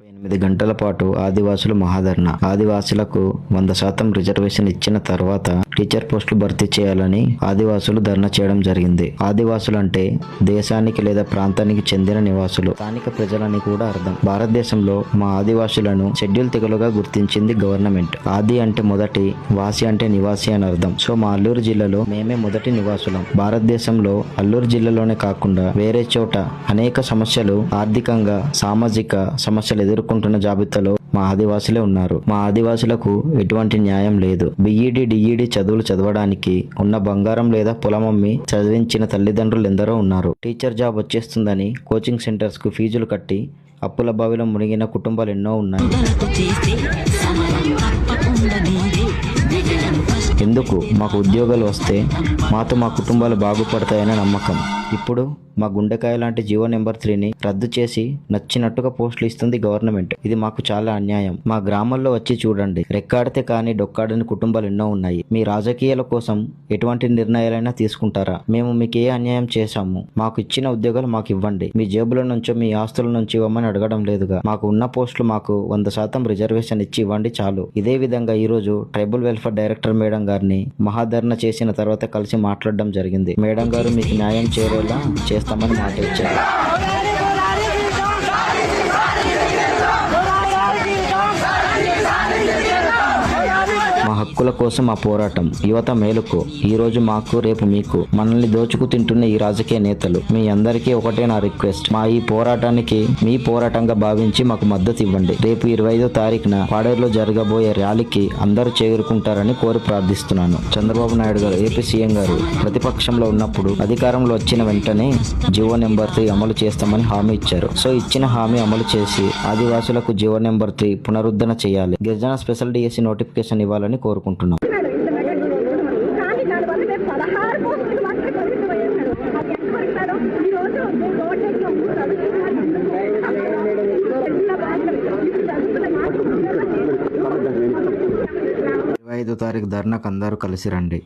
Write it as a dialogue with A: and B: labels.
A: ఎనిమిది గంటల పాటు ఆదివాసులు మహాధరణ ఆదివాసులకు వంద శాతం రిజర్వేషన్ ఇచ్చిన తర్వాత టీచర్ పోస్టులు భర్తీ చేయాలని ఆదివాసులు ధర్నా చేయడం జరిగింది. ఆదివాసులు అంటే దేశానికి లేదా ప్రాంతానికి చెందిన నివాసులు. స్థానిక ప్రజలని కూడా అర్థం. భారతదేశంలో మా ఆదివాసులను షెడ్యూల్ తెగలుగా గుర్తించింది గవర్నమెంట్. ఆది అంటే మొదటి వాసి అంటే నివాసి అని అర్థం. సో మా అల్లూరు జిల్లాలో మేమే మొదటి నివాసులం. భారతదేశంలో అల్లూరు జిల్లాలోనే కాకుండా వేరే చోట అనేక సమస్యలు ఆర్థికంగా సామాజిక సమస్యలు ఎదుర్కొంటున్న జాబితాలో మా ఆదివాసులే ఉన్నారు. మా ఆదివాసులకు ఎటువంటి న్యాయం లేదు. బిఈడి డిఈడి చదువులు చదవడానికి ఉన్న బంగారం లేదా పొలం అమ్మి చదివించిన తల్లిదండ్రులు ఎందరో ఉన్నారు. టీచర్ జాబ్ వచ్చేస్తుందని కోచింగ్ సెంటర్స్కు ఫీజులు కట్టి అప్పుల బావిలో మునిగిన కుటుంబాలు ఎన్నో ఉన్నాయి. ఎందుకు మాకు ఉద్యోగాలు వస్తే మాతో మా కుటుంబాలు బాగుపడతాయనే నమ్మకం. ఇప్పుడు మా గుండెకాయ లాంటి జీవో నెంబర్ త్రీని రద్దు చేసి నచ్చినట్టుగా పోస్టులు ఇస్తుంది గవర్నమెంట్. ఇది మాకు చాలా అన్యాయం. మా గ్రామాల్లో వచ్చి చూడండి. రెక్కాడితే కానీ డొక్కాడని కుటుంబాలు ఎన్నో ఉన్నాయి. మీ రాజకీయాల కోసం ఎటువంటి నిర్ణయాలైనా తీసుకుంటారా? మేము మీకు ఏ అన్యాయం చేశాము? మాకు ఇచ్చిన ఉద్యోగాలు మాకు ఇవ్వండి. మీ జేబుల నుంచో మీ ఆస్తుల నుంచి ఇవ్వమని అడగడం లేదుగా. మాకు ఉన్న పోస్టులు మాకు వంద శాతం రిజర్వేషన్ ఇచ్చి ఇవ్వండి చాలు. ఇదే విధంగా ఈరోజు ట్రైబల్ వెల్ఫేర్ డైరెక్టర్ మేడం గారిని మహాధరణ చేసిన తర్వాత కలిసి మాట్లాడడం జరిగింది. మేడం గారు మీకు న్యాయం చేరేలా చేస్తామని మాట ఇచ్చారు. హక్కుల కోసం మా పోరాటం. యువత మేలుకు. ఈ రోజు మాకు రేపు మీకు. మనల్ని దోచుకు తింటున్న ఈ రాజకీయ నేతలు. మీ అందరికీ ఒకటే నా రిక్వెస్ట్. మా ఈ పోరాటానికి మీ పోరాటంగా భావించి మాకు మద్దతు ఇవ్వండి. రేపు ఇరవై ఐదో తారీఖున పాడేరులో జరగబోయే ర్యాలీకి అందరూ చేరుకుంటారని కోరి ప్రార్థిస్తున్నాను. చంద్రబాబు నాయుడు గారు ఏపీ సీఎం గారు ప్రతిపక్షంలో ఉన్నప్పుడు అధికారంలో వచ్చిన వెంటనే జీవో నెంబర్ త్రీ అమలు చేస్తామని హామీ ఇచ్చారు. సో ఇచ్చిన హామీ అమలు చేసి ఆదివాసులకు జీవో నెంబర్ త్రీ పునరుద్ధరణ చేయాలి. గిరిజన స్పెషల్ డిఎస్సి నోటిఫికేషన్ ఇవ్వాలని కోరుకుంటున్నాం. ఇరవై ఐదో తారీఖు ధర్నాకు అందరూ కలిసి రండి.